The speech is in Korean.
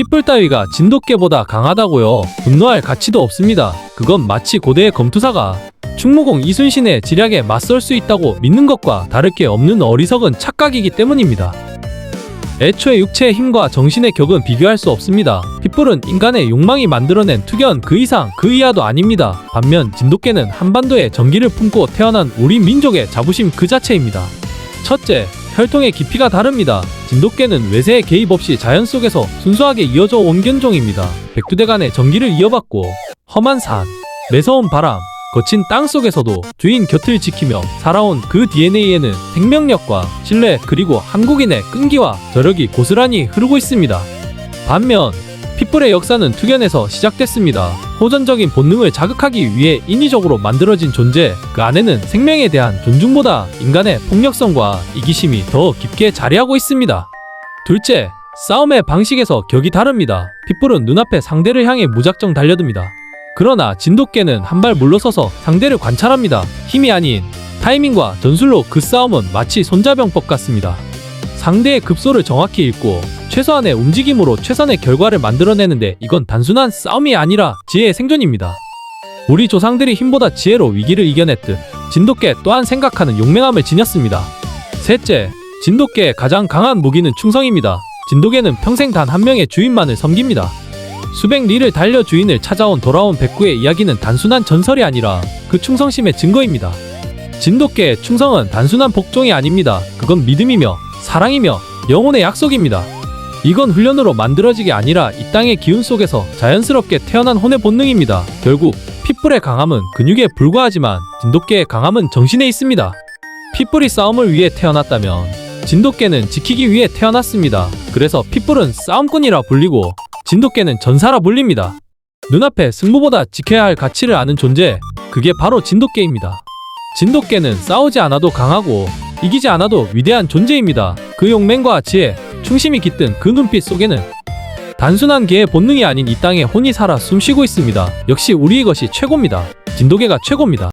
핏불 따위가 진돗개보다 강하다고요. 분노할 가치도 없습니다. 그건 마치 고대의 검투사가 충무공 이순신의 지략에 맞설 수 있다고 믿는 것과 다를 게 없는 어리석은 착각이기 때문입니다. 애초에 육체의 힘과 정신의 격은 비교할 수 없습니다. 핏불은 인간의 욕망이 만들어낸 투견 그 이상 그 이하도 아닙니다. 반면 진돗개는 한반도에 전기를 품고 태어난 우리 민족의 자부심 그 자체입니다. 첫째, 혈통의 깊이가 다릅니다. 진돗개는 외세의 개입 없이 자연 속에서 순수하게 이어져 온 견종입니다. 백두대간의 전기를 이어받고 험한 산, 매서운 바람, 거친 땅 속에서도 주인 곁을 지키며 살아온 그 DNA에는 생명력과 신뢰 그리고 한국인의 끈기와 저력이 고스란히 흐르고 있습니다. 반면 핏불의 역사는 투견에서 시작됐습니다. 호전적인 본능을 자극하기 위해 인위적으로 만들어진 존재, 그 안에는 생명에 대한 존중보다 인간의 폭력성과 이기심이 더 깊게 자리하고 있습니다. 둘째, 싸움의 방식에서 격이 다릅니다. 핏불은 눈앞에 상대를 향해 무작정 달려듭니다. 그러나 진돗개는 한 발 물러서서 상대를 관찰합니다. 힘이 아닌 타이밍과 전술로 그 싸움은 마치 손자병법 같습니다. 상대의 급소를 정확히 읽고 최소한의 움직임으로 최선의 결과를 만들어내는데 이건 단순한 싸움이 아니라 지혜의 생존입니다. 우리 조상들이 힘보다 지혜로 위기를 이겨냈듯 진돗개 또한 생각하는 용맹함을 지녔습니다. 셋째, 진돗개의 가장 강한 무기는 충성입니다. 진돗개는 평생 단 한 명의 주인만을 섬깁니다. 수백 리를 달려 주인을 찾아온 돌아온 백구의 이야기는 단순한 전설이 아니라 그 충성심의 증거입니다. 진돗개의 충성은 단순한 복종이 아닙니다. 그건 믿음이며 사랑이며 영혼의 약속입니다. 이건 훈련으로 만들어지게 아니라 이 땅의 기운 속에서 자연스럽게 태어난 혼의 본능입니다. 결국 핏불의 강함은 근육에 불과하지만 진돗개의 강함은 정신에 있습니다. 핏불이 싸움을 위해 태어났다면 진돗개는 지키기 위해 태어났습니다. 그래서 핏불은 싸움꾼이라 불리고 진돗개는 전사라 불립니다. 눈앞에 승부보다 지켜야 할 가치를 아는 존재, 그게 바로 진돗개입니다. 진돗개는 싸우지 않아도 강하고 이기지 않아도 위대한 존재입니다. 그 용맹과 지혜, 충심이 깃든 그 눈빛 속에는 단순한 개의 본능이 아닌 이 땅에 혼이 살아 숨쉬고 있습니다. 역시 우리의 것이 최고입니다. 진돗개가 최고입니다.